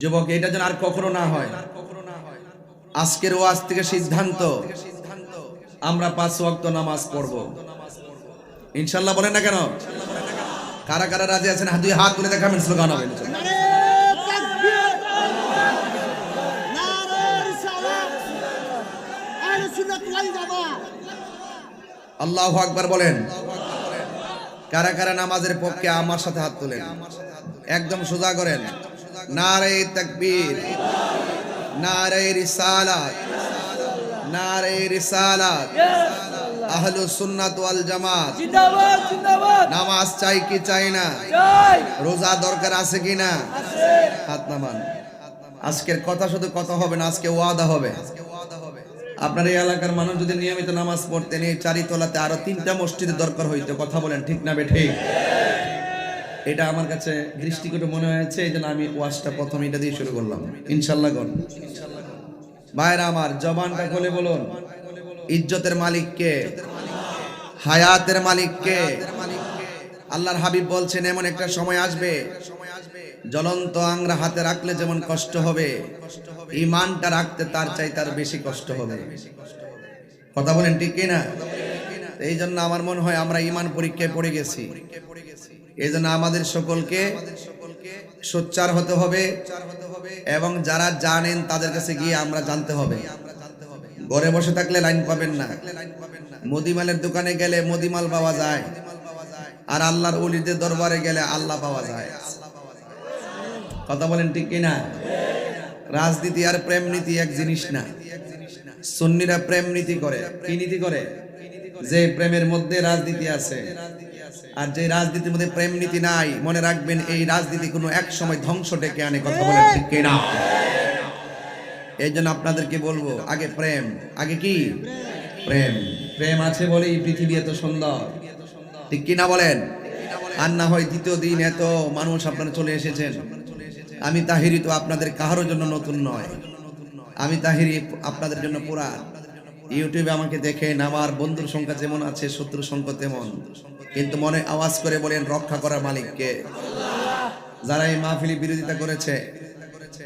যুবক, এটা যেন আর কখনো না হয়। আজকের ওয়াজ থেকে সিদ্ধান্ত, আমরা পাঁচ ওয়াক্ত নামাজ পড়ব। ইনশাল্লাহ বলেন না কেন? কারা কারা রাজি আছেন? দুই হাত তুলে দেখাবেন স্লোগান হবে। আল্লাহ আকবার বলেন। কারা কারা নামাজের পক্ষে আমার সাথে হাত তুলেন? একদম সোজা করেন। নারে তাকবীর নারে রিসালাত নারে রিসালাত আহলু সুন্নাত ওয়াল জামাত। জিন্দাবাদ জিন্দাবাদ। নামাজ চাই কি চাই না? জয় রোজা দরকার আছে কি না? আছে হাত নামান। আজকের কথা শুধু কথা হবে না আজকে ওয়াদা হবে। আপনার এই এলাকার মানুষ যদি নিয়মিত নামাজ পড়তেন এই চারিতলাতে আরও তিনটা মসজিদের দরকার হইতো। কথা বলেন ঠিক না বেঠে এটা আমার কাছে দৃষ্টিকটে মনে হয়েছে, এই জন্য আমি ওয়াজটা প্রথম এটা দিয়ে শুরু করলাম। ইনশাল্লাহ গণ। ভাইরা আমার, জবানটা খুলে বলুন। ইজ্জতের মালিককে হায়াতের মালিককে আল্লাহর হাবিব বলছেন, এমন একটা সময় আসবে, জ্বলন্ত আংরা হাতে রাখলে যেমন কষ্ট হবে ইমানটা রাখতে তার চাই তার বেশি কষ্ট হবে। কথা বলেন ঠিক কি না এই জন্য আমার মনে হয় আমরা ইমান পরীক্ষায় পড়ে গেছি। এই জন্য আমাদের সকলকে সোচ্চার হতে হবে এবং যারা জানেন তাদের কাছে গিয়ে আমরা জানতে হবে। ঘরে বসে থাকলে লাইন পাবেন না। মুদিমালের দোকানে গেলে মুদিমাল পাওয়া যায়। আর আল্লাহর অলিদের দরবারে গেলে আল্লাহ পাওয়া যায়। কথা বলেন ঠিক কিনা রাজনীতি আর প্রেম নীতি এক জিনিস না। সুন্নিরা প্রেম নীতি করে। কি নীতি করে? যে প্রেমের মধ্যে রাজনীতি আছে। আর যে রাজনীতির মধ্যে প্রেম নীতি নাই মনে রাখবেন এই রাজনীতি কোনো এক সময় ধ্বংস ডেকে আনে কথা বলেন ঠিক কিনা? এই জন্য আপনাদেরকে বলব আগে প্রেম আগে কি? প্রেম। প্রেম। আছে বলেই পৃথিবী এত সুন্দর। ঠিক কিনা বলেন? আর না হয় দ্বিতীয় দিন এত মানুষ আপনারা চলে এসেছেন। আমি তাহিরি তো আপনাদের কাহারও জন্য নতুন নয়। আমি তাহিরি আপনাদের জন্য পুরান ইউটিউবে আমাকে দেখেন আমার বন্ধুর সংখ্যা যেমন আছে, শত্রুর সংখ্যা তেমন। কিন্তু মনে আওয়াজ করে বলেন, রক্ষা করার মালিককে। যারা এই মাহফিলি বিরোধিতা করেছে,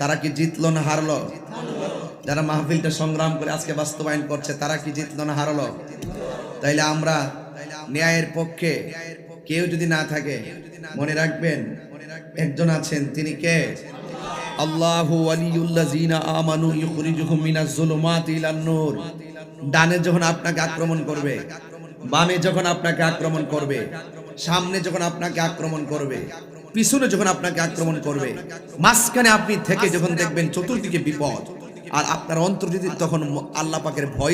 তারা কি জিতলো না হারলো? যারা মাহফিলটা সংগ্রাম করে আজকে বাস্তবায়ন করছে, তারা কি জিতলো না হারলো? তাইলে আমরা ন্যায়ের পক্ষে কেউ যদি না থাকে, মনে রাখবেন, একজন আছেন, তিনি কে? আল্লাহু আলিউল্লাযিনা আমানু ইখরিজুহুম মিনাজ যুলুমাতি ইলান নূর। ডানে যখন আপনাকে আক্রমণ করবে, বামে যখন আপনাকে আক্রমণ করবে, সামনে যখন আপনাকে আক্রমণ করবে, পিছনে যখন আপনাকে আক্রমণ করবে, মাঝখানে আপনি থেকে যখন দেখবেন চতুর্দিকে বিপদ, আর আপনার অন্তর যদি তখন আল্লাহ পাকের ভয়